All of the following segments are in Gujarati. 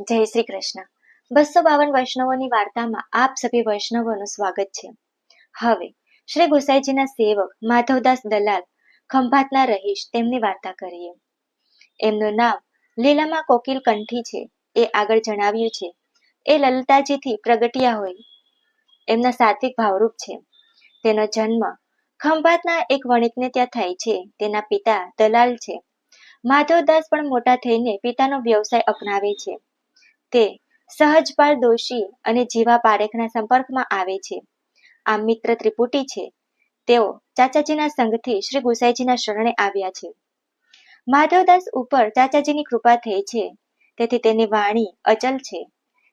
જય શ્રી કૃષ્ણ. બસો બાવન વૈષ્ણવોની વાર્તામાં આપ સભી વૈષ્ણવોનું સ્વાગત છે. હવે, શ્રી ગુસાઈજીના સેવક માધવદાસ દલાલ ખંભાતના રહીશ તેમની વાર્તા કરીએ. એમનું નામ લીલામાં કોકિલ કંઠી છે, એ આગળ જણાવ્યું છે. એ લલતાજીથી પ્રગટ્યા હોય, એમના સાત્વિક ભાવરૂપ છે. તેનો જન્મ ખંભાતના એક વણિકને ત્યાં થાય છે, તેના પિતા દલાલ છે. માધવદાસ પણ મોટા થઈને પિતાનો વ્યવસાય અપનાવે છે. તે સહજપાલ દોશી અને જીવા પારેખના સંપર્કમાં આવે છે. આ મિત્ર ત્રિપુટી છે. તેઓ ચાચાજીના સંઘથી શ્રી ગુસાઈજીના શરણે આવ્યા છે. માધવદાસ ઉપર ચાચાજીની કૃપા થઈ છે. તેથી તેની વાણી અચલ છે.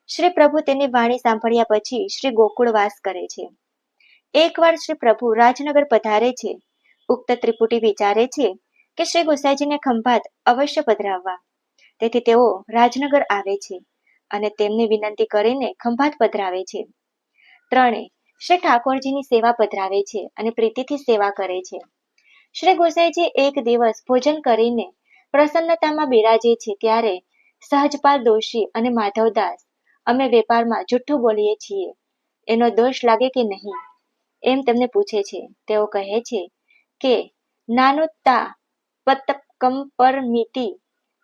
શ્રી પ્રભુ તેની વાણી સાંભળ્યા પછી શ્રી ગોકુળ વાસ કરે છે. એકવાર શ્રી પ્રભુ રાજનગર પધારે છે, ઉક્ત ત્રિપુટી વિચારે છે કે શ્રી ગુસાઈજીને ખંભાત અવશ્ય પધરાવવા. તેથી તેઓ રાજનગર આવે છે. અને તેમની વિનંતી કરીને ખંભાત પધરાવે છે. ત્રણે, શ્રી ઠાકોરજીની સેવા પધરાવે છે અને પ્રીતિથી સેવા કરે છે. શ્રી ગોસાઈજી એક દિવસ ભોજન કરીને પ્રસન્નતામાં બિરાજે છે ત્યારે સહજપાલ દોશી અને માધવદાસ અમે વેપારમાં જુઠ્ઠું બોલીએ છીએ. એનો દોષ લાગે કે નહીં? એમ તેમને પૂછે છે. તેઓ કહે છે કે, નાનુતા પતકમ પર મીટી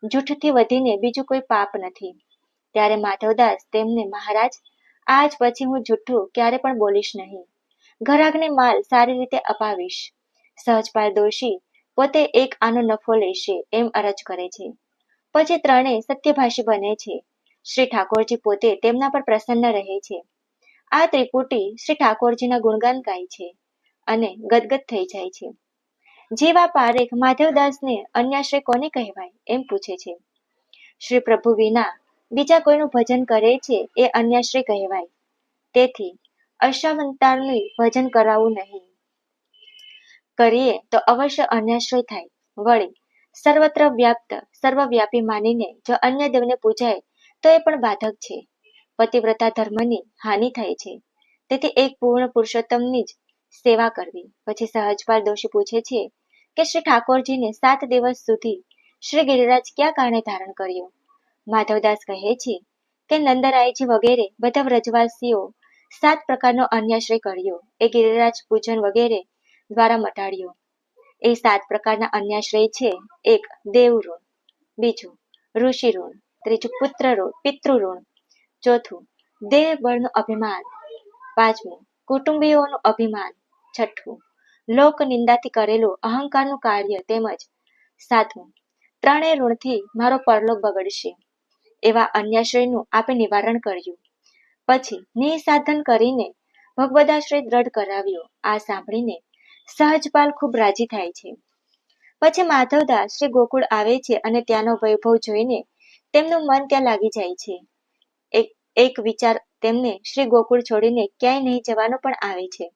જૂઠથી વધીને બીજું કોઈ પાપ નથી. ત્યારે માધવદાસ તેમને, મહારાજ, આજ પછી હું જુઠ્ઠું ક્યારે પણ બોલીશ નહીં. ઘરાકને માલ સારી રીતે અપાવીશ. સહજપાલ દોશી પોતે એક આનો નફો લેશે એમ અરજ કરે છે. પછી ત્રણેય સત્યભાષી બને છે. શ્રી ઠાકોરજી પોતે તેમના પર પ્રસન્ન રહે છે. આ ત્રિપુટી શ્રી ઠાકોરજીના ગુણગાન ગાય છે અને ગદગદ થઈ જાય છે. જેવા પારેખ માધવદાસને અન્યાશ્રય કોને કહેવાય એમ પૂછે છે. શ્રી પ્રભુ વિના બીજા કોઈનું ભજન કરે છે એ અન્યાશ્રય કહેવાય. તેથી અશાવંતારનું ભજન કરાવવું નહીં. કરીએ તો અવશ્ય અન્યાશ્રય થાય. વળી સર્વત્ર વ્યાપ્ત, સર્વવ્યાપી માનીને જો અન્ય દેવને પૂજાય, તો એ પણ બાધક છે. પતિવ્રતા ધર્મની હાનિ થાય છે. તેથી એક પૂર્ણ પુરુષોત્તમની જ સેવા કરવી. પછી સહજપાલ દોષી પૂછે છે કે શ્રી ઠાકોરજીને સાત દિવસ સુધી શ્રી ગિરિરાજ ક્યાં કારણે ધારણ કર્યો? માધવદાસ કહે છે કે નંદરાયજી વગેરે બધા વ્રજવાસીઓ સાત પ્રકારનો અન્યાશ્રય કર્યો. એ ગિરિરાજ પૂજન વગેરે દ્વારા મટાડ્યો. એ સાત પ્રકારના અન્યાશ્રય છે. એક દેવ બીજું ઋષિ ત્રીજું પુત્ર ઋણ, પિતૃ ચોથું દેહ બળનું અભિમાન, પાંચમું કુટુંબીઓનું અભિમાન, છઠ્ઠું લોક નિંદાથી કરેલું અહંકારનું કાર્ય તેમજ સાતમું ત્રણેય ઋણથી મારો પરલોક બગડશે. એવા અન્યાશ્રયનું આપે નિવારણ કર્યું. પછી નિસાધન કરીને ભગવદાશ્રય દ્રઢ કરાવ્યો. આ સાંભળીને સહજપાલ ખૂબ રાજી થાય છે. પછી માધવદાસ શ્રી ગોકુળ આવે છે અને ત્યાંનો વૈભવ જોઈને તેમનું મન ત્યાં લાગી જાય છે. એક એક વિચાર તેમને શ્રી ગોકુળ છોડીને ક્યાંય નહીં જવાનો પણ આવે છે.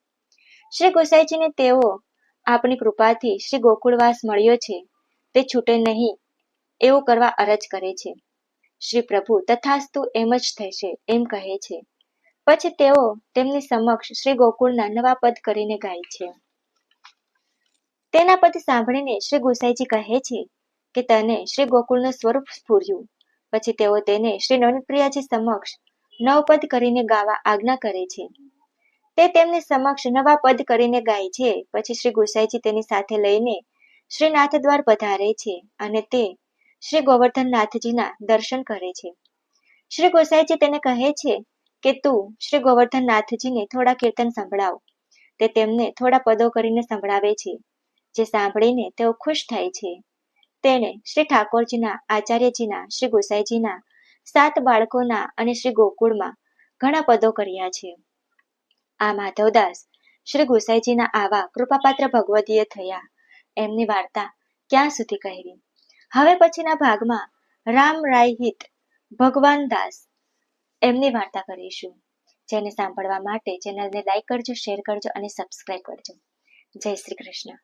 શ્રી ગોસાઈજીને તેઓ આપની કૃપાથી શ્રી ગોકુળવાસ મળ્યો છે. તે છૂટે નહીં એવું કરવા અરજ કરે છે. શ્રી પ્રભુ તથાસ્તુ એમ જ થશે એમ કહે છે. પછી તેઓ તેમની સમક્ષ શ્રી ગોકુળના નવા પદ કરીને ગાય છે. તેના પદ સાંભળીને શ્રી ગુસાઈજી કહે છે કે તને શ્રી ગોકુળનું સ્વરૂપ સ્ફૂર્યું. પછી તેઓ તેને શ્રી નવનપ્રિયાજી સમક્ષ નવપદ કરીને ગાવા આજ્ઞા કરે છે. તે તેમની સમક્ષ નવા પદ કરીને ગાય છે. પછી શ્રી ગુસાઈજી તેની સાથે લઈને શ્રીનાથ દ્વાર પધારે છે અને તે શ્રી ગોવર્ધનનાથજીના દર્શન કરે છે. શ્રી ગોસાઈજી તેને કહે છે કે તું શ્રી ગોવર્ધનનાથજીને થોડા કીર્તન સંભળાવ. તે તેમને થોડા પદો કરીને સંભળાવે છે, જે સાંભળીને તેઓ ખુશ થાય છે. તેણે શ્રી ઠાકોરજીના, આચાર્યજીના, શ્રી ગોસાઈજીના, સાત બાળકોના અને શ્રી ગોકુળમાં ઘણા પદો કર્યા છે. આ માધવદાસ શ્રી ગોસાઈજીના આવા કૃપાપાત્ર ભગવદીય થયા. એમની વાર્તા ક્યાં સુધી કહેવી હવે પછીના ભાગમાં રામ રાયહિત ભગવાન દાસ એમની વાર્તા કરીશું. જેને સાંભળવા માટે ચેનલને લાઈક કરજો શેર કરજો અને સબસ્ક્રાઈબ કરજો. જય શ્રી કૃષ્ણ.